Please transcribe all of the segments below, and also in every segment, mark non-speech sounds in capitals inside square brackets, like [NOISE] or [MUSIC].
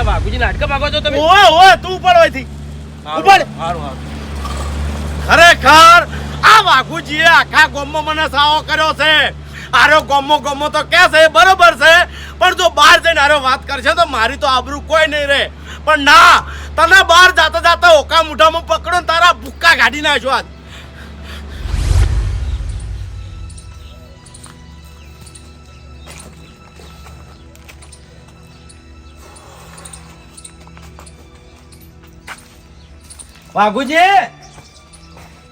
એટલે બાપુજી નાટક ભાગો છો તમે? ઓ ઓ તું ઉપાડ હોયથી ઉપર ખરેખર આ વાઘુજીએ આખા ગોમો મને સાવો કર્યો છે. આરો ગોમો ગોમો તો કે છે બરોબર છે. પણ જો બહાર જઈને આરો વાત કરશે તો મારી તો આબરૂ કોઈ નહીં રહે. પણ ના તને બહાર જાતા જાતા ઓકા મુઠામાં પકડો ને તારા ભૂક્કા કાઢી નાખ્યો આજ. વાઘુજી!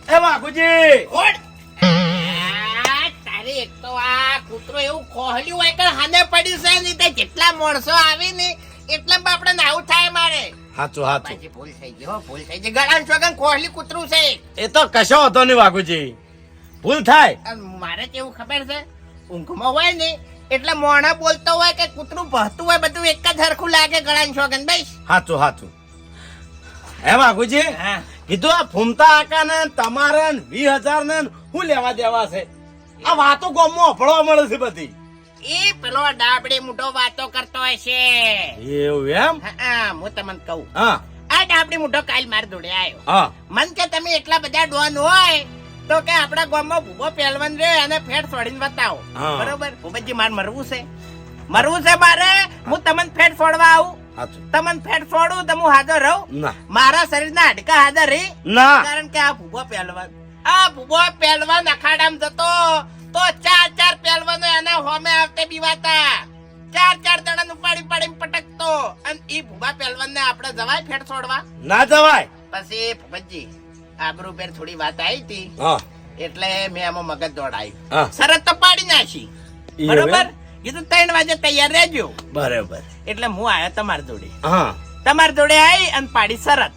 એ વાઘુજી! તારે એક તો આ કૂતરો એવું કોહલ્યું હોય કે હાને પડ્યું છે નહીં તે જેટલા માણસો આવે ને એટલા આપણે નાવું થાય મારે. હાચું હાચું. ભૂલ થઈ હો ભૂલ થઈ ગઈ. ગળાન છોકન કોહલી કૂતરું છે. એ તો કશો હતો નહીં વાઘુજી. ભૂલ થાય. મારે કેવું ખબર છે? ઊંઘમાં હોય ને એટલે મોણા બોલતો હોય કે કૂતરું ભહતું હોય બધું એક જ હરખું લાગે ગળાન છોકન ભાઈ હાચું હાચું. હે બાપુજી? કીધું આ ફૂમતા આકા ને તમારે વીસ હજાર ને શું લેવા દેવા છે? આ વાતો ગામમાં અફળવા મળે છે બધી. એ પેલો ડાબડી મોટો વાતો કરતો છે. એવું એમ? હા, તમને કહું. હા. આ ડાબડી મોટો કાલ માર જોડે આવ્યો હા. મન કે તમે એટલા બધા ડોન હોય તો કે આપણા ગામમાં ભૂગો પહેલવાન રે અને ફેટ છોડીને બતાવો. બરોબર? ભૂપતજી માર મરવું છે. મરવું છે મારે હું તમને ફેટ છોડવા આવું. તમને ફેટ છોડું તો હું હાજર રહું? ના. મારા શરીરના હાડકા હાજર રહી? ના. કારણ કે આ ભૂગો પહેલવાન. આ ભૂગો પહેલવાન અખાડામ જતો તો ચાર ચાર પહેલવાનો એના હોમે આવતે બીવાતા. ચાર ચાર જણા ઉપાડી પાડી પટકતો. અને ઈ ભૂગા પહેલવાન ને આપણે જવાય ફેટ છોડવા? ના જવાય. પછી ભૂપતજી આબરૂ પેર થોડી વાત આવી હતી. એટલે મેં આમાં મગજ દોડાવી શરત તો પાડી નાખી. બરોબર? એમ? કીધું ત્રણ વાગે તૈયાર રહેજો. બરાબર. એટલે હું આયો તમારી જોડે. હા. તમારી જોડે આવી અને પાડી શરત.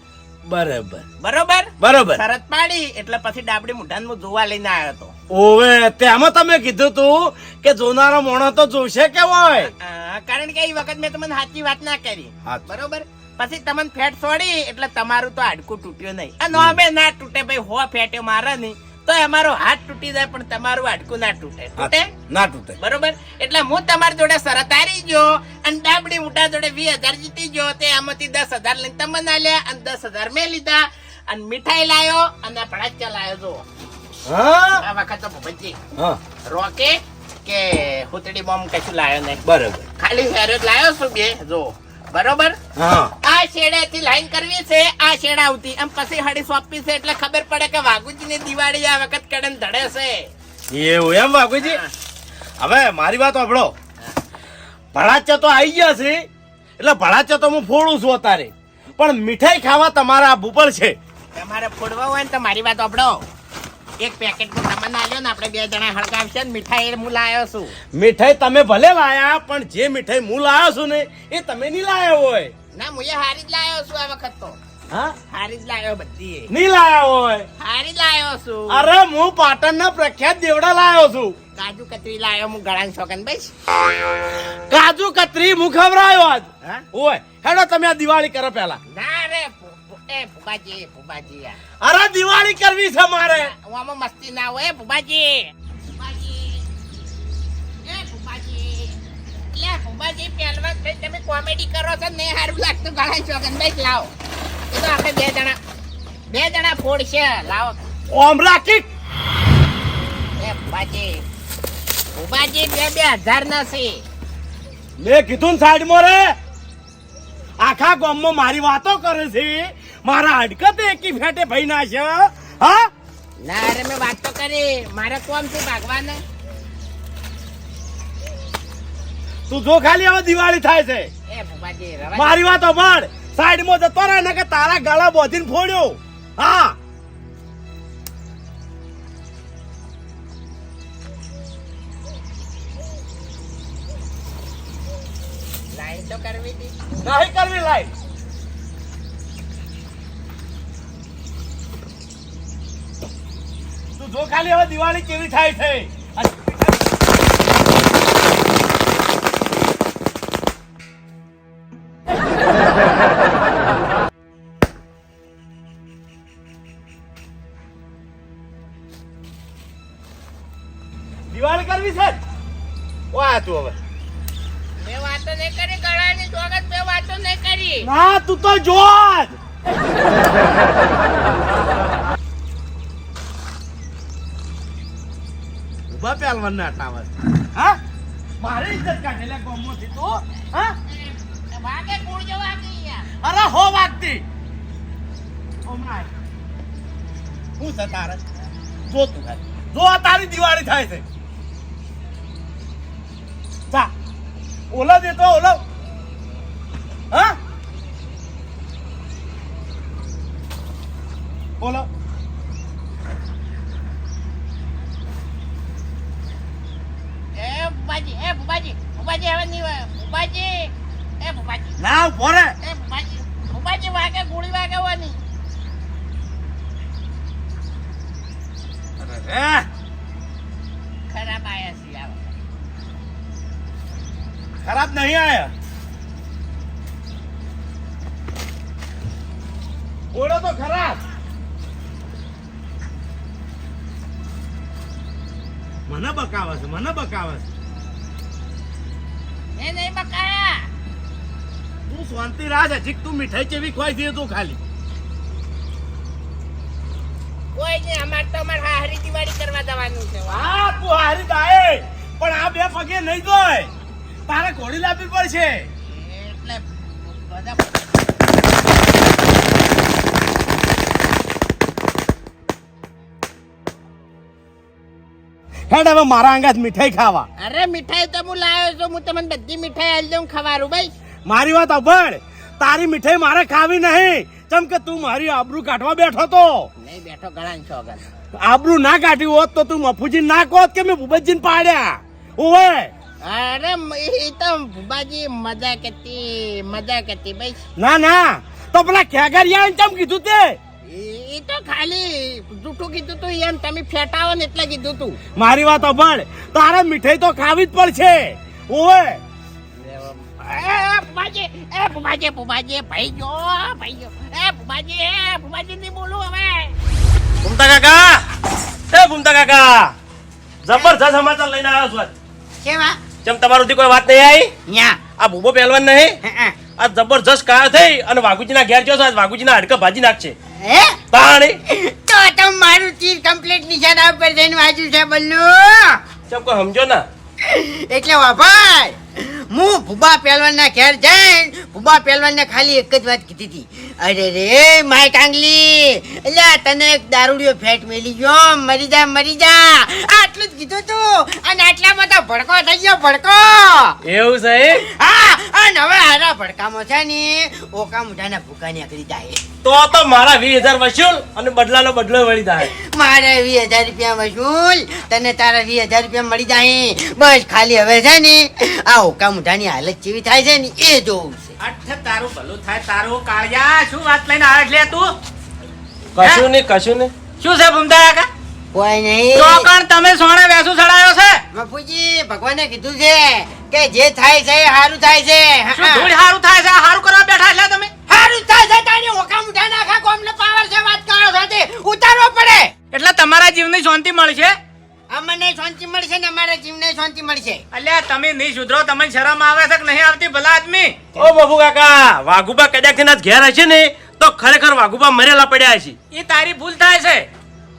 બરાબર. બરોબર? બરોબર. શરત પાડી એટલે પછી ડાબડી મુઠાન હું જોવા લઈને આવ્યો હતો ઓવે તેમાં તમે કીધું તું કે જોનારો મોણો તો જોશે કે હોય? કારણ કે એ વખત મેં તમને સાચી વાત ના કરી. બરોબર? પછી તમને ફેટ છોડી એટલે તમારું તો હાડકું તૂટ્યું નહીં. અને અમે ના તૂટે ભાઈ હો ફેટ્યો મારે નહીં. તો અમારો હાથ તૂટી જાય પણ તમારું હાડકું ના તૂટે. તૂટે? ના તૂટે. બરોબર? એટલે હું તમારી જોડે શરત હારી ગયો અને ડાબડી મોટા જોડે વીસ હજાર જીતી ગયો. તે આમાંથી દસ હજાર લઈને તમે ના લ્યા અને દસ હજાર મેં લીધા. અને મીઠાઈ લાયો અને ભડાચ્યા લાયો જો આ વખત તો હા. કે હુતડી બોમ્બ કશું લાયો નહીં? બરોબર. ખાલી જ લાયો છું બે જો બરોબર? હા. આ શેડેથી લાઈન કરવી છે આ શેડ આવતી. એમ પછી હડી સોંપી છે એટલે ખબર પડે કે વાઘુજીની દિવાળી આ વખત કડન ધડે છે. એવું એમ બાપુજી હવે મારી વાત સાંભળો ભળાચા તો આવી ગયા છે. એટલે ભળાચા તો હું ફોડું છું અત્યારે. પણ મીઠાઈ ખાવા તમારા ભૂપળ છે. તમારે ફોડવા હોય ને તો મારી વાત આપડો એક પેકેટ તમને આલ્યો ને આપણે બે જણા હળગાવશે ને મીઠાઈ હું લાયો છું. મીઠાઈ તમે ભલે લાયા પણ જે મીઠાઈ હું લાયો છું ને એ તમે નહીં લાયા હોય. ના હું હારી જ લાયો છું આ વખત તો. હા? હારી જ લાયો બધી. લાયા હોય. હારી લાયો છું. અરે હું પાટણના પ્રખ્યાત દેવડા લાયો છું. કાજુ કતરી લાયો હું ગળાન શોકન ભાઈ કાજુ કતરી હું ખવડાયો આજ. ઓય હેડો તમે આ દિવાળી કરો પહેલા. ના રે એ ફુબાજી ફુબાજી અરે દિવાળી કરવી છે મારે. હું આમાં મસ્તી ના હોય ફુબાજી. લે ફુબાજી પહેલવાન થઈ તમે કોમેડી કરો છો ને સારું લાગતું. ગળાન શોકન ભાઈ લાવો. એ તો આપણે બે જણા બે જણા ફોડશે લાવો. ઓમ રાખી. એ ફુબાજી બે બે હજાર ના છે. મેં કીધું સાઈડમાં રે. આખા ગામમાં મારી વાતો કરે છે. મારા હડકત એકી ફેટે ભાઈ ના છે. હા? ના અરે મેં વાત તો કરી. મારે કોમ છે ભગવાન? તું જો ખાલી હવે દિવાળી થાય છે. મારી વાત રવા સાઈડમાં જતો રહે ને કે તારા ગળા બોધીને ફોડ્યો. હા. નહીં કરવી લાઈટ તું જો ખાલી હવે દિવાળી કેવી થાય છે. દિવાળી કરવી છે? વાહ તું હવે. મેં વાતો નહીં કરી ગળાની સ્વાગત મેં વાતો નહીં કરી. ના તું તો જો ઊભા પહેલવાન ટાવર. હા? મારી ઇજ્જત કાઢેલા ગોમોથી તો. હા? અરે હો વાગતી. હું છે તારે? જો તું ખાલી. જો આ તારી દિવાળી થાય છે. જા. ઓલા દેતો ઓલો. હા બોલો એ બુબાજી એ બુબાજી બુબાજી હવે નહીં વાગે. બુબાજી એ બુબાજી ના ઊભો રે એ બુબાજી બુબાજી વાગે ગોળી વાગે વાની અરે રે ખરાબ આયા છે આ વખત. ખરાબ નહીં આયા ઓળો તો ખરાબ મને બકાવે છે મને બકાવે છે. એ નહીં બકાયા. તું શાંતિ રાજ હજી તું મીઠાઈ ચેવી ખવાઈ દે તું ખાલી. કોઈ નહીં અમારે તો અમાર હારી દિવાળી કરવા જવાનું છે. હા તું હારી દાય પણ આ બે પગે નહીં ગોય તારે ઘોડી લાવવી પડશે. હેડ હવે મારા અંગાત મીઠાઈ ખાવા. અરે મીઠાઈ તો હું લાવ્યો છું હું તમને બધી મીઠાઈ આલી દઉં ખવારું ભાઈ. મારી વાત અભળ તારી મીઠાઈ મારે ખાવી નહીં. ચમ કે તું મારી આબરૂ કાઢવા બેઠો તો. નહીં બેઠો ગળા છોગન આબરૂ ના કાઢ્યું હોત તો તું મફુજી ના કોત કે મેં ભૂપતજીને પાડ્યા? ઓવે અરે એ તો ભૂબાજી મજા કરતી મજા કરતી ભાઈ. ના ના. તો પેલા ખેગરિયા ચમ કીધું તે? એ તો ખાલી જૂઠું કીધું તું એમ તમે ફેટાવો ને એટલે કીધું તું. મારી વાત અભણ. તારે મીઠાઈ તો ખાવી જ પડશે. ઓવે. એ એ ભુબાજી ભુબાજી ભાઈ જો ભાઈ જો એ ભુબાજી એ નહીં બોલું હવે. ભૂમતા કાકા. એ ભૂમતા કાકા. જબરજસ્ત સમાચાર લઈને આવ્યો છું આજ. કેવા? ચમ તમારું કોઈ વાત નહીં આવી? ન્યા. આ ભૂબો પહેલવાન નહીં. આ જબરજસ્ત કાળ થઈ અને વાઘુજીના ઘેર ગયો છો. આજ વાઘુજીના હાડકા ભાજી નાખશે. હે? તાણી? તો તો મારું ચીજ કમ્પ્લીટ નિશાના ઉપર જઈને વાંચ્યું છે બલ્લુ. ચમ કોઈ સમજો ના? એટલે વાભાઈ હું ભૂબા પહેલવાનના ઘેર જઈને ભૂબા પહેલવાનને ખાલી એક જ વાત કીધી હતી. અરે રે માય ટાંગલી એટલે તને એક દારૂડિયો ફેટ મેલી ગયો. મરી જા મરી જા. આટલું જ કીધું તું. અને આટલામાં તો ભડકો થઈ ગયો ભડકો. એવું છે હા અને હવે હારા ભડકામાં છે ને ઓકા મુઠાના ભૂકા નીકળી જાય. તો તો મારા વીસ હજાર વસૂલ અને બદલાનો બદલો મળી જાય. મારે વીસ હજાર રૂપિયા વસૂલ તને તારા વીસ હજાર રૂપિયા મળી જાય. બસ ખાલી હવે છે ને આ ઓકા મુઠાની હાલત જેવી થાય છે ને એ જોવું છે. અઠ તારું ભલું થાય તારું કાળિયા શું વાત લઈને આવે લે તું? કશું નહીં કશું નહીં. શું છે ભૂમતા કાકા? કોઈ નહીં. ચોકણ તમે સોણે વેસુ ચડાયો છે? બાપુજી ભગવાને કીધું છે કે જે થાય છે હારું સારું થાય છે. શું ધૂળ હારું થાય છે? હારું કરવા બેઠા છે તમે? સારું થાય છે તારી ઓકા મુઠા નાખા કોમને પાવર છે વાત કરો સાથે. ઉતારવો પડે. એટલે તમારા જીવની શાંતિ મળશે? અમને શાંતિ મળશે ને અમારા જીવને શાંતિ મળશે. અલ્યા તમે નહીં સુધરો તમને શરમ આવે છે કે નહીં આવતી ભલા આદમી? ઓ બાબુ કાકા વાઘુબા કદાચ તેના ઘેર હશે ને તો ખરેખર વાઘુબા મરેલા પડ્યા છે એ તારી ભૂલ થાય છે.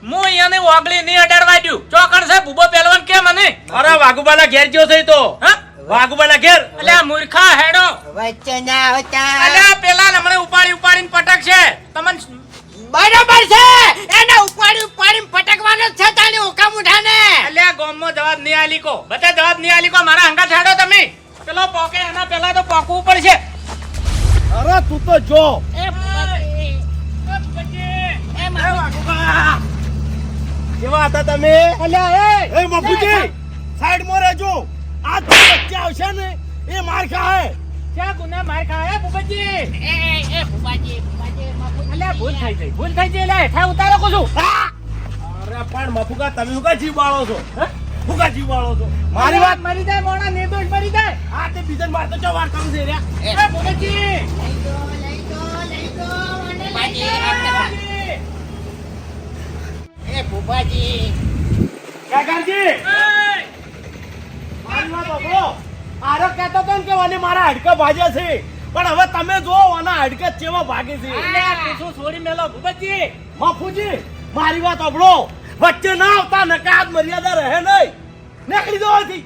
હું અહીંયાને ઓગળી નહીં અડાડવા દ્યું ચોકણ સાહેબ ઊભો પહેલવાન કે મને અરે વાઘુબાના ઘેર ગયો છે તો હા વાઘુબાના ઘેર અલ્યા મૂર્ખા હેડો વચ્ચે ના હોતા અલ્યા પેલા હમણે ઉપાડી ઉપાડીને પટક છે તમને બરાબર છે એને ઉપાડી ઉપાડીને પટકવાનો જ છે તાને ઓકા મુઠાને અલ્યા ગોમમાં જવાબ નહીં આલી કો બધા જવાબ નહીં આલી કો મારા હંગા છાડો તમે પેલો પોકે એના પેલા તો પોકવું છે અરે તું તો જો એ. એ મારું- કેવા હતા તમે? એ મફુજી સાઈડમાં રહેજો. આ તો બચ્ચા આવશે ને એ માર ખાય ક્યાં ગુના માર ખાયા ભૂપતજી? એ, એ, ભુવાજી, બાપુજી. અલ્યા ભૂલ થઈ ગઈ ભૂલ થઈ ગઈ લે હેઠા ઉતારો કો છું અરે પણ મફુકા તમે કા જીવ વાળો છો? હે? કા જીવ વાળો છો? મારી વાત મરી જાય મોણા નિર્દોષ મરી જાય. આ તે બીજન માર તો ચો વાર કરું છે રે એ, એ ભૂપતજી. લઈ દો, લઈ દો, લઈ દો, મને લઈ દો. એ ભુવાજી કાકાજી મારી વાત સાંભળો આરો કહેતો તો કે મને મારા હાડકા ભાજ્યા છે પણ હવે તમે જો આના હાડકા ચેવા ભાગે છે અલ્યા છોડી મેલો ભૂપતજી બાપુજી મારી વાત સાંભળો વચ્ચે ના આવતા નકાત મર્યાદા રહે નહીં નીકળી દો અહીંથી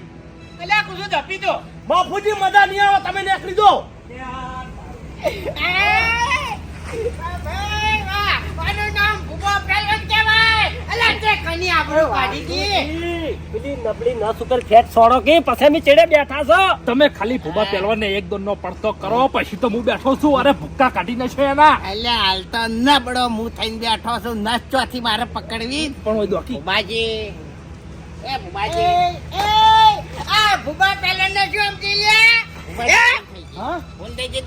અલ્યા કુસુમ ધપી દો બાપુજી મજા નહીં આવે તમે નીકળી દો આનું નામ ભૂગો પહેલવાન તમે ખાલી ભૂબા પહેલવાનને એક દોનનો પડતો કરો પછી તો હું બેઠો છું. અરે ભૂક્કા કાઢી નાખશો એના. એટલે હાલ ના પડો હું થઈને બેઠો છું. નસ ચોથી મારે પકડવી. પણ ઓય દોકી ભુબાજી એ ભુબાજી આ ભુબા પેલા ને શું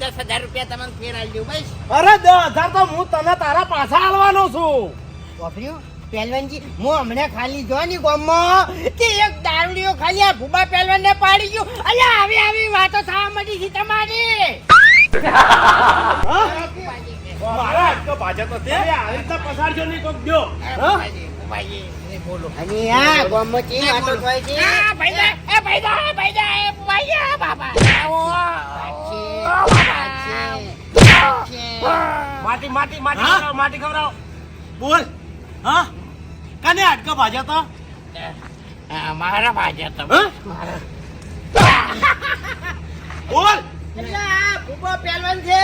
દસ હજાર રૂપિયા તમને ફેર આલજો ભાઈ અરે દસ હજાર તો હું તને તારા પાછા હાલવાનો છું. વાપર્યું? પહેલવાનજી હું હમણાં ખાલી જો ની ગામમાં કે એક દારૂડીઓ ખાલી આ ભૂબા પહેલવાન ને પાડી ગયો. અલે આવી આવી વાતો થવા માંડી છે તમારી. હા? મારા હાડકા ભાજપ નથી આવી રીતના પસારજો નહીં કોક દ્યો. હા? અને આ ગામમાં ચી વાતો થાય છે? આ ભાઈડા એ ભાઈડા એ ભાઈડા એ ભાઈડા બાબા આવો. માટી માટી માટી? ખવડાવો, માટી ખવડાવો. બોલ. હા? કને હાડકા ભાજ્યા તા? મારા ભાઈડા તા? બોલ. એટલે આ ભૂપો પહેલવાન છે.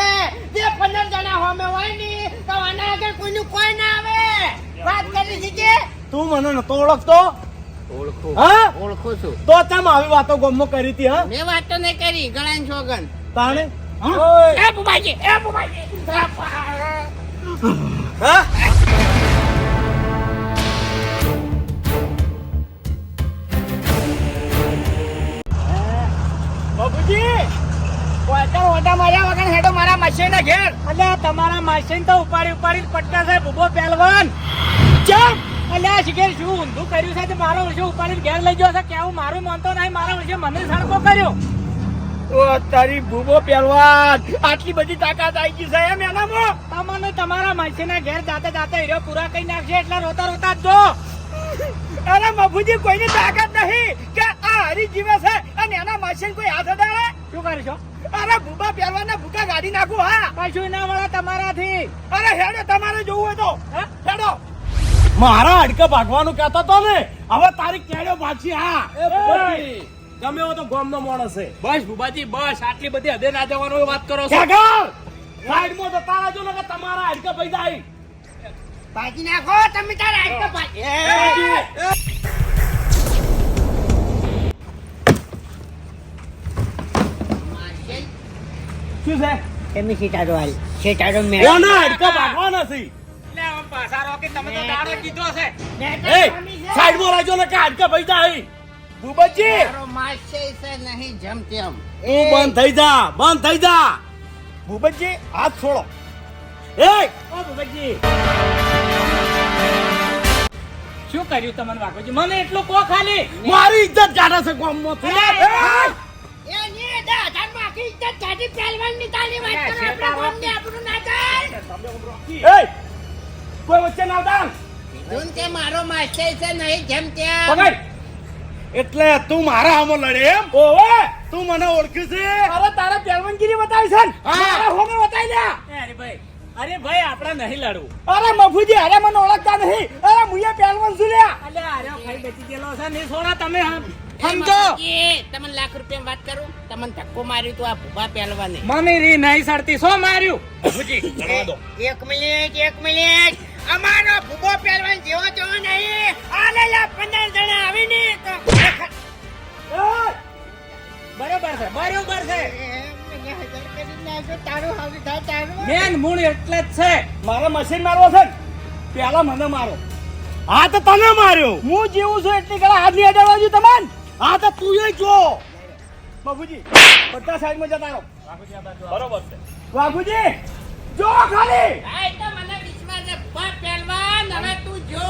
જે પંદર જણા હોમે હોયની તો આના આગળ કોઈનું કોઈ ના આવે. વાત કરી છે કે તું મને નતો ઓળખતો? ઓળખો. હા? ઓળખું છું. તો ચમ આવી વાતો ગમો કરી હતી હા? મેં વાત તો નહીં કરી ગણાય છોગન. તાણે? એ બુબાજી એ બુબાજી હા? હેડો મારા મશીન ઘેર. અલ્યા, તમારા માસીન તો ઉપાડી ઉપાડી પટકા છે, ભૂબો પહેલવાન. ચમ! અલ્યા શિખર શું ઊંધું કર્યું છે? તે મારો વર્ષે ઘેર લઈ ગયો છે કેવું મારું માનતો નહીં? મારા વર્ષે મને સડકો કર્યો. ઓ, તારી ભૂબો પહેલવાન, આટલી બધી તાકાત આવી ગઈ છે એમ એનામાં? તમને તમારા માસીના ઘેર જાતે જાતે હીરો પૂરા કરી નાખશે, એટલે રોતા રોતા જ જો. અરે, મફુજી, કોઈની તાકાત નહીં કે આ હરી જીવે છે. અને એના માસીન કોઈ હાથ અડાડે? શું કરશો અરે ભૂબા પહેલવાન ભૂકા ગાડી નાખું હા. કશું ના મળે તમારાથી. અરે હેડો તમારે જોવું હોય તો. હેડો. મારા હાડકા ભાગવાનું કહેતો તો ને. હવે તારી કેડો ભાગશી હા. ગમે એવો તો ગોમનો માણસ છે. બસ ભૂબાજી બસ. આટલી બધી હદે ના જવાનો વાત કરો છો. સાઈડમાં તો તારા જો ને કે તમારા હાડકા પૈસા આવી ભાગી નાખો તમે તારા હાથ ભાજી શું છે? તમે સીટાડો હાલ? સીટાડો મેં. કોના હાડકા ભાગવાના છે? એટલે આમ પાછા રોકી તમે તો દાડો કીધો છે. એ સાઈડમાં રહેજો ને કે હાડકા પૈસા આવી ભૂપતજી! મારો માસે છે નહીં જમ તેમ તું બંધ થઈ જા બંધ થઈ જા. ભૂપતજી હાથ છોડો. એ! ઓ ભૂપતજી! શું કર્યું તમને વાઘોજી? મને એટલું કો ખાલી મારી ઇજ્જત કાઢે છે ગામમાંથી એ ની દા હજારમાં આખી ઇજ્જત કાઢી પહેલવાનની તાલી વાત કરો આપણા ગામની આપણું ના થાય એ કોઈ વચ્ચે ના આવતા? ધૂન કે મારો માસે છે નહીં જમ તેમ પકડ. એટલે તું મારા હામો લડે એમ? ઓવે. તું મને ઓળખ્યું છે? અરે તારા પહેલવાનગીરી બતાવી છે? હા. મારા હોમે બતાવી દે અરે ભાઈ અરે ભાઈ આપણે નહીં લડવું. અરે મફુજી અરે મને ઓળખતા નહીં. અરે મુએ પહેલવાન છું લે અરે અરે ભાઈ બચી ગયેલો છે ને સોના તમે હમ- સમજો તમને લાખ રૂપિયા વાત કરું? તમને ધક્કો માર્યું તું આ ભૂબા પહેલવાને. મને રી નહીં સડતી શું માર્યું? [COUGHS] એક મિનિટ એક મિનિટ. અમારો ભૂબો પહેલવાન જેવો તેવો નહીં. આલેલા પંદર જણા આવીને તો બરોબર છે બરોબર છે. તારું હારું તારું મેન મૂળ એટલે જ છે. મારે મશીન મારવો છે ને? પેલા મને મારો. હા તો તને માર્યો. હું જીવું છું એટલી કલા હાથની અડાડવા છું તમને? હા તો તું એ જો. બાબુજી બધા સાઈડમાં જતા રહો. બરોબર છે. બાબુજી જો ખાલી. જો.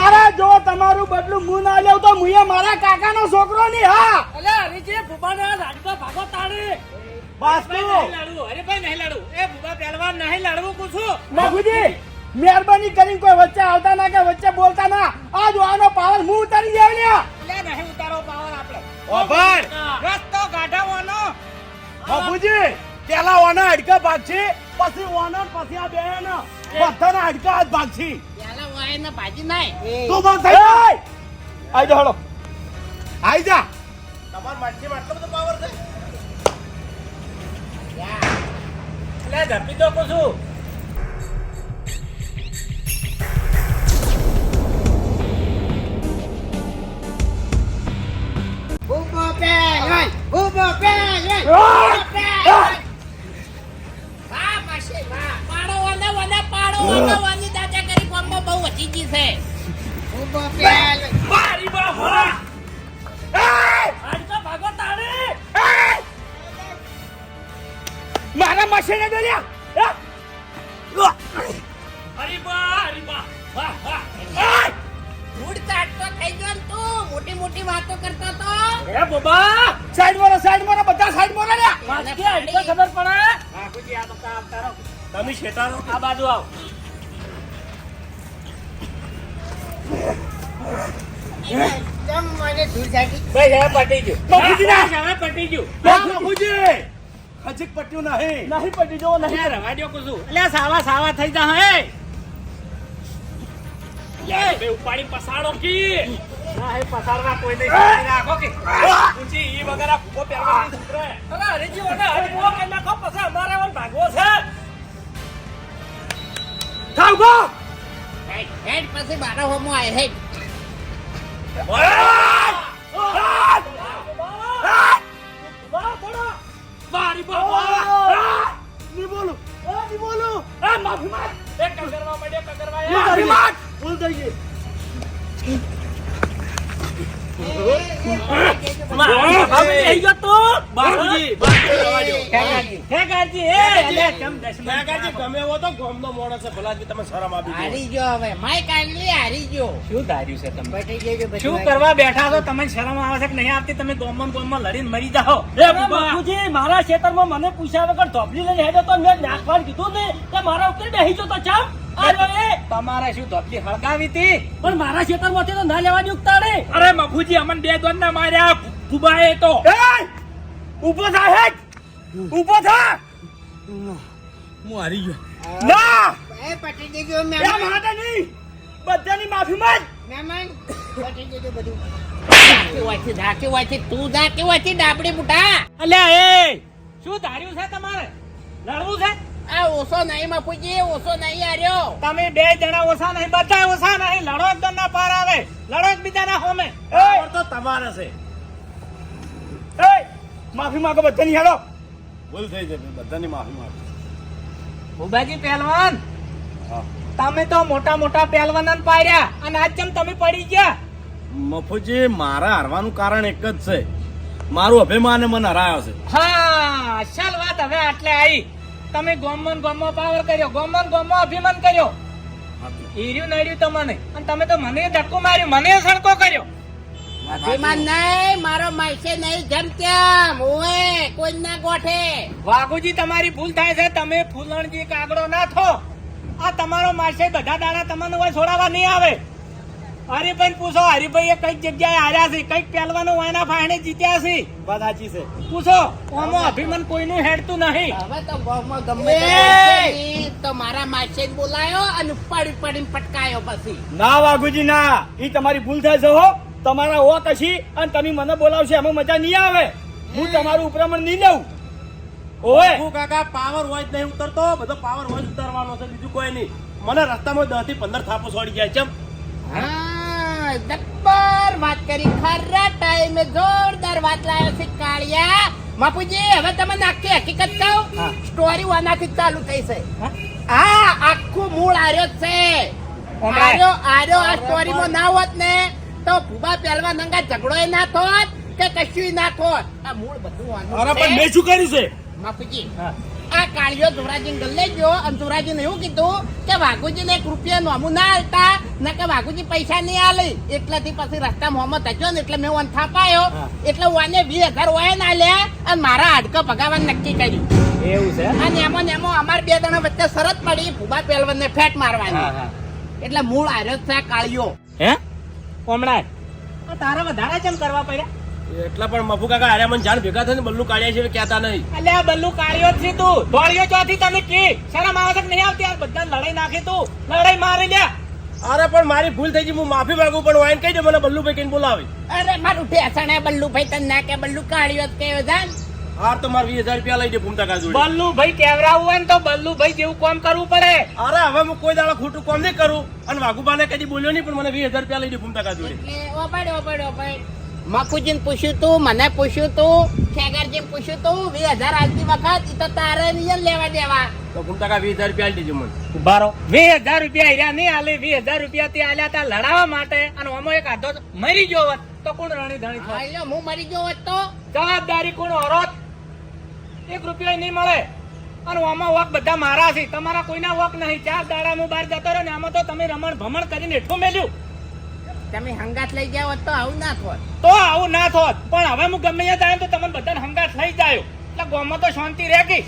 અરે જો તમારું બદલું હું ના લેવ તો મુએ મારા કાકાનો છોકરો ની હા. અલે હરીજી ભૂપાના રાજકો ભાગો તાળી બસ. તું લડવું અરે ભાઈ નહીં લડવું એ ભૂપા પહેલવાન નહીં લડવું પૂછું. બાપુજી મહેરબાની કરીને કોઈ વચ્ચે આવતા ના કે વચ્ચે બોલતા ના. આ જોવાનો પાવર હું ઉતારી દેવ લ્યા લે નહીં ઉતારો પાવર આપણે ઓભર. રસ્તો કાઢવાનો. બાપુજી પેલા ઓના હાડકા ભાગશે પછી ઓના પછી આ બેન બધાના હાડકા હાથ ભાગશે. પેલા વાય ભાજી નાય. તું બંધ થઈ જાય આઈ જા હળો આઈ જા. તમાર માનસીમાં આટલો બધો પાવર છે? લે ધપી દો છું. ઊભો પેલવાન ઊભો પેલવાન ઊભો પેલવાન વાહ માસી વાહ પાડો વાના વાના પાડો વાના વાની દાદા કરી કોમમાં બહુ વધી ગઈ છે ઊભો પેલવાન મારી બાપા આજ તો ભાગો તાણે મારા મશીને દોર્યા. હરી બા હરી બા વાહ. વાહ મૂડ ચાટતો થઈ ગયો ને તું. મોટી મોટી વાતો કરતો તો. એ બાબા સાઈડ મારો સાઈડ મારો બધા સાઈડ મારો લ્યા વાંચી આઈ ખબર પડે. બાપુજી આ તો કામ તારો તમે શેતારો આ બાજુ આવ. કેમ મને દૂર જાતી બસ હવે પટી ગયું. બાપુજી ના. હવે પટી ગયું. બાપુજી હજી પટ્યું નહીં. નહીં પટી જવો નહીં. રવા દો કુસુ એટલે સાવા સાવા થઈ જા હે. બે ઉપાડી પસાડો કી ના હે પસાડવા કોઈ નહીં રાખો કે ઊંચી ઈ વગર આ ફૂફો પહેરવા નહીં છોકરે અરે હરીજી ઓને હરી કે નાખો પછી અમારે વન ભાગવો છે થાવ ગો હેડ હેડ પછી બારો હોમો આય હેડ મારી બાબા ની બોલું ની બોલું એ માફી માંગ એક કગરવા પડ્યો કગરવા એ માફી માંગ થઈ ગઈ ગમે શું ધાર્યું છે તમે બટી ગયો બધું શું કરવા બેઠા છો? તમને શરમ આવે છે કે નહીં આવતી? તમે ગોમન ગોમમાં લડીને મરી જાઓ. એ બાપુજી મારા ખેતરમાં મને પૂછ્યા વગર ધોપલી લઈને હેડો તો મેં નાખવાનું કીધું ને. કે મારા ઉપર બેસી જતો ચામ? તમારે શું ધોપલી હળગાવી હતી? પણ મારા ખેતરમાંથી તો ના લેવાની ઉગતાડે અરે મફુજી અમને બે દોન ના માર્યા ફુબાએ તો. ઊભો થા હેડ! ઊભો થા! હું હારી ગયો. ના! એ પટી દેજો એ મહેમાન નહીં. બધાની માફી માંગ. મહેમાન પટી દેજો બધું. ધાકી વાંચી ધાકી વાંચી તું ડાબડી બુટા અલ્યા એ! શું ધાર્યું છે તમારે? લડવું છે? આ ઓછો નહીં મફુજી ઓછો નહીં આર્યો તમે બે જણા ઓછા નહીં બધા ઓછા નહીં. લડો એકદમ ના પાર આવે. લડો એકબીજા ના હોમે પાવર તો તમારે છે. એ માફી માંગો બધાની હેડો. ભૂલ થઈ જશે બધાની માફી માંગો. ભુબાજી પહેલવાન તમે તો મોટા મોટા પહેલવાન પાડ્યા અને આજ જેમ તમે પડી ગયા. મફુજી મારા હારવાનું કારણ એક જ છે. મારું અભિમાન મને હરાયો છે. હા ચાલ વાત હવે આટલે આવી. તમે ગોમન ગોમો પાવર કર્યો ગોમન ગોમો અભિમાન કર્યો. હીર્યું નડ્યું તમને. અને તમે તો મને ધક્કો માર્યો મને સણકો કર્યો. અભિમાન નહીં મારો માઈસે નહીં જેમ તેમ. ઓએ કોઈ ના ગોઠે. વાઘુજી તમારી ભૂલ થાય છે. તમે ફૂલણજી કાગડો ના થો આ તમારો માસે બધા દાડા તમને હોય છોડાવવા નહીં આવે. હરિભાઈ પૂછો હરિભાઈ એ કંઈક જગ્યાએ હાર્યા છે કંઈક પહેલવાનો વાયના ફાણે જીત્યા છે? વાત સાચી છે. પૂછો ઓમો અભિમાન કોઈનું હેડતું નહીં. હવે તો ગામમાં ગમે તે વસ્તુની તો મારા માસે બોલાયો અને ઉપાડી ઉપાડીને પટકાયો પછી. ના વાઘુજી ના. ઈ તમારી ભૂલ થાય છે હો. તમારા ઓ કશી અને તમે મને બોલાવશો એમાં મજા નહીં આવે. હું તમારું ઉપરામણ નહીં લઉં. ઓય હું કાકા પાવર હોય જ નહીં ઉતરતો. બધો પાવર હોય જ ઉતારવાનો છે બીજું કોઈ નહીં. મને રસ્તામાં દસથી પંદર થાપો છોડી ગયા છે હા જબ્બર વાત કરી ખરા ટાઈમે જોરદાર વાત લાવ્યો છે કાળિયા. બાપુજી હવે તમે આખી હકીકત કહું? સ્ટોરી આનાથી ચાલુ થઈ છે. હા? આખું મૂળ આર્યો જ છે. આર્યો આર્યો આ સ્ટોરીમાં ના હોત ને તો ભૂબા પહેલવા નંગા ઝઘડો ના થોત કે કશું ના થોત. આ મૂળ બધું અરે પણ છે. મેં શું કર્યું છે? બાપુજી આ કાળિયો ધોરાજી ગલ્લે ગયો અને ધોરાજીને એવું કીધું કે વાઘુજીને એક રૂપિયા નોમું ના હાલતા ને કે વાઘુજી પૈસા નહીં આલે. એટલાથી પછી રસ્તા મોહમ્મદ થયો ને એટલે મેં વન થાપાયો. એટલે વાને વીસ હજાર વાય ના લ્યા અને મારા હાડકા ભગાવવાનું નક્કી કર્યું એવું છે? અને એમાં ને એમાં અમાર બે જણા વચ્ચે શરત પડી ભૂબા પહેલવાનને ફેટ મારવાની. એટલે મૂળ આર્યો છે કાળિયો હે? હમણાં આ તારા વધારે કેમ કરવા પડ્યા? એટલા પણ મફુ કાકા હારે મને જાણ ભેગા થઈને બલ્લુ કાઢ્યા છે કહેતા નહીં. અલ્યા બલ્લુ કાઢ્યો જ છે તું. ધોળિયો ચોથી તને કે? શરમ આવે નહીં આવતી? આ બધા લડાઈ નાખે તું. લડાઈ મારી લે. અરે પણ મારી ભૂલ થઈ ગઈ હું માફી માંગુ પણ વાઈન કહી દે મને બલ્લુભાઈ કહીને બોલાવી. અરે મારું ઠેસણ હે બલ્લુ ભાઈ તને ના કે બલ્લુ કાઢ્યો કે કયો જાન. હાર તો મારે વીસ હજાર રૂપિયા લઈ દે ભૂમતા કાકા જોડે. બલ્લુ ભાઈ કેવરાવું હોય ને તો બલ્લુ ભાઈ જેવું કામ કરવું પડે. અરે હવે હું કોઈ દાડો ખોટું કામ નહીં કરું. અને વાઘુબાને કદી બોલ્યો નહીં પણ મને વીસ હજાર રૂપિયા લઈ દે ભૂમતા એટલે ઓપાડ ઓપાડ ઓપાડ. મકુજીને પૂછ્યું તું મને પૂછ્યું તું ખેગરજીને પૂછ્યું તું વીસ હજાર આજની વખત તો તારે નહીં લેવા દેવા. તો હું કાકા વીસ હજાર રૂપિયા લીધું દેજો મને. બારો વીસ હજાર રૂપિયા હીરા નહીં આલે વીસ હજાર રૂપિયા તે આલ્યા તા લડાવવા માટે અને ઓમો એક આધો મરી ગયો હોત તો કોણ રણી ધણી થાય હું મરી ગયો હોત તો? જવાબદારી કોણ હરોત એક રૂપિયો નહીં મળે. અને આમાં વોક બધા મારા છે. તમારા કોઈના વોક નહીં. ચાર દાડા હું બહાર જતો રહ્યો ને આમાં તો તમે રમણ ભમણ કરીને એટલું મેલ્યું. તમે હંગાત લઈ ગયા હોત તો આવું ના થોત. તો આવું ના થોત. પણ હવે હું ગમે ત્યાં જાય તો તમને બધાને હંગાત લઈ જાય એટલે ગામમાં તો શાંતિ રહે ગઈ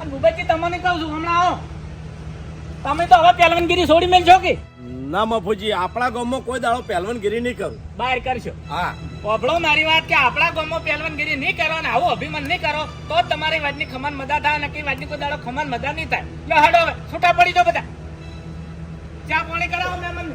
અને ભૂપેજી તમને કહું છું હમણાં આવો. તમે તો હવે પહેલવાનગીરી છોડી મેલશો કે. ના મફુજી આપણા ગામમાં કોઈ દાડો પહેલવાનગીરી નહીં કરું. બહાર કરશો. હા. ઓબળો મારી વાત કે આપણા ગામમાં પહેલવાનગીરી નહીં કરો ને આવું અભિમાન નહીં કરો તો જ તમારી વાતની ખમાન મદા થાય નક્કી વાતની કોઈ દાડો ખમાન મદા નહીં થાય. લો હડો છૂટા પડી જાઓ બધા. ચા પાણી કરાવો મહેમાનને